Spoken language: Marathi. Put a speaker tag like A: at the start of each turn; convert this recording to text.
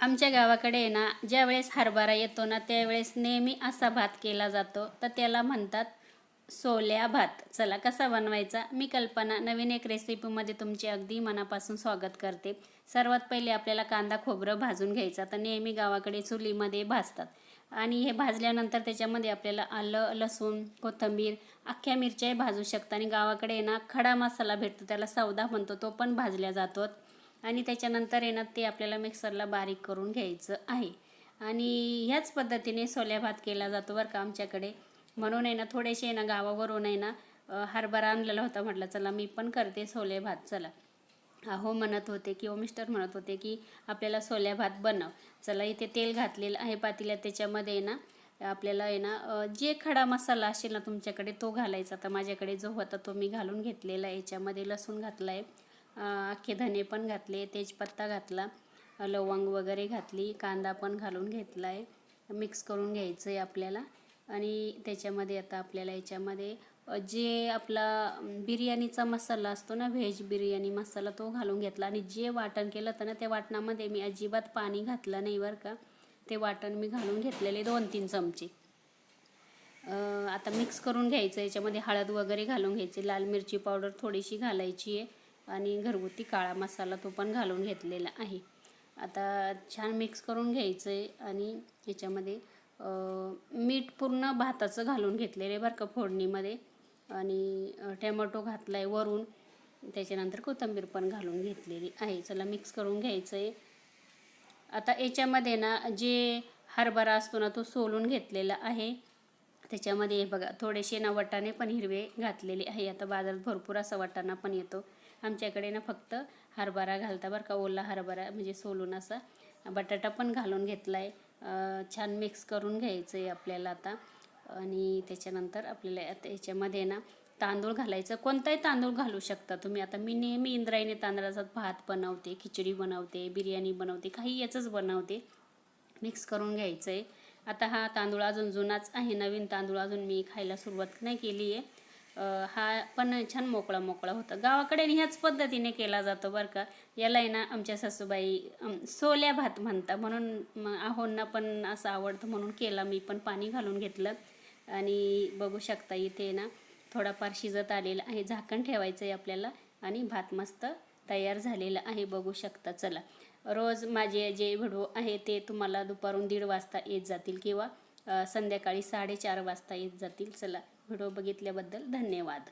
A: आमच्या गावाकडे आहे ना ज्या वेळेस हरभरा येतो ना त्यावेळेस नेहमी असा भात केला जातो. तर त्याला म्हणतात सोल्या भात. चला कसा बनवायचा? मी कल्पना नवीन एक रेसिपीमध्ये तुमचे अगदी मनापासून स्वागत करते. सर्वात पहिले आपल्याला कांदा खोबरं भाजून घ्यायचा. तर नेहमी गावाकडे चुलीमध्ये भाजतात. आणि हे भाजल्यानंतर त्याच्यामध्ये आपल्याला आलं लसूण कोथिंबीर अख्ख्या मिरच्याही भाजू शकतात आणि गावाकडे आहे ना खडा मसाला भेटतो त्याला सौदा म्हणतो तो पण भाजल्या जातो. आणि त्याच्यानंतर आहे ना ते आपल्याला मिक्सरला बारीक करून घ्यायचं आहे. आणि ह्याच पद्धतीने सोल्या भात केला जातो बरं का आमच्याकडे. म्हणून आहे ना थोडेसे आहे ना गावावरून आहे ना हरभरा आणलेला होता म्हटलं चला मी पण करते सोले भात चला. अहो म्हणत होते किंवा मिस्टर म्हणत होते की आपल्याला सोल्या भात बनव. चला इथे तेल घातलेलं आहे पातीला त्याच्यामध्ये आहे ना आपल्याला आहे ना जे खडा मसाला असेल ना तुमच्याकडे तो घालायचा. तर माझ्याकडे जो होता तो मी घालून घेतलेला आहे. याच्यामध्ये लसूण घातला आहे अख्खे धने पण घातले तेजपत्ता घातला लवंग वगैरे घातली कांदा पण घालून घेतला आहे मिक्स करून घ्यायचं आहे आपल्याला. आणि त्याच्यामध्ये आता आपल्याला याच्यामध्ये जे आपला बिर्याणीचा मसाला असतो ना व्हेज बिर्याणी मसाला तो घालून घेतला. आणि जे वाटण केलं होतं ना त्या वाटणामध्ये मी अजिबात पाणी घातलं नाही बरं का. ते वाटण मी घालून घेतलेले दोन तीन चमचे आता मिक्स करून घ्यायचं याच्यामध्ये हळद वगैरे घालून घ्यायची लाल मिरची पावडर थोडीशी घालायची आहे. आणि घरगुती काळा मसाला तो पण घालून घेतलेला आहे. आता छान मिक्स करून घ्यायचं आहे आणि याच्यामध्ये मीठ पूर्ण भाताचं घालून घेतलेलं आहे बरं का फोडणीमध्ये. आणि टॅमॅटो घातला आहे वरून. त्याच्यानंतर कोथिंबीर पण घालून घेतलेली आहे. चला मिक्स करून घ्यायचं आहे आता याच्यामध्ये ना जे हरभरा असतो ना तो सोलून घेतलेला आहे. त्याच्यामध्ये बघा थोडेसे ना वटाणे पण हिरवे घातलेले आहे. आता बाजारात भरपूर असा वटाणा पण येतो. आमच्याकडे ना फक्त हरभरा घालता बरं का ओला हरभरा म्हणजे सोलून असा. बटाटा पण घालून घेतला आहे छान मिक्स करून घ्यायचं आहे आपल्याला आता. आणि त्याच्यानंतर आपल्याला याच्यामध्ये ना तांदूळ घालायचं. कोणताही तांदूळ घालू शकता तुम्ही. आता मी नेहमी इंद्रायणी तांदळाचा भात बनवते खिचडी बनवते बिर्याणी बनवते काही याचंच बनवते. मिक्स करून घ्यायचं आहे आता हा तांदूळ अजून जुनाच आहे. नवीन तांदूळ अजून मी खायला सुरुवात नाही केली आहे हा पण छान मोकळा मोकळा होता. गावाकडे ह्याच पद्धतीने केला जातो बरं का. याला आहे ना आमच्या सासूबाई सोल्या भात म्हणता. म्हणून आहोंना पण असं आवडतं म्हणून केला. मी पण पाणी घालून घेतलं. आणि बघू शकता इथे ना थोडाफार शिजत आलेला आहे. झाकण ठेवायचं आहे आपल्याला. आणि भात मस्त तयार झालेला आहे बघू शकता. चला. रोज माझे जे व्हिडिओ आहे ते तुम्हाला दुपारून दीड वाजता येत जातील किंवा संध्याकाळी साडेचार वाजता येत जातील. चला. व्हिडिओ बघितल्याबद्दल धन्यवाद.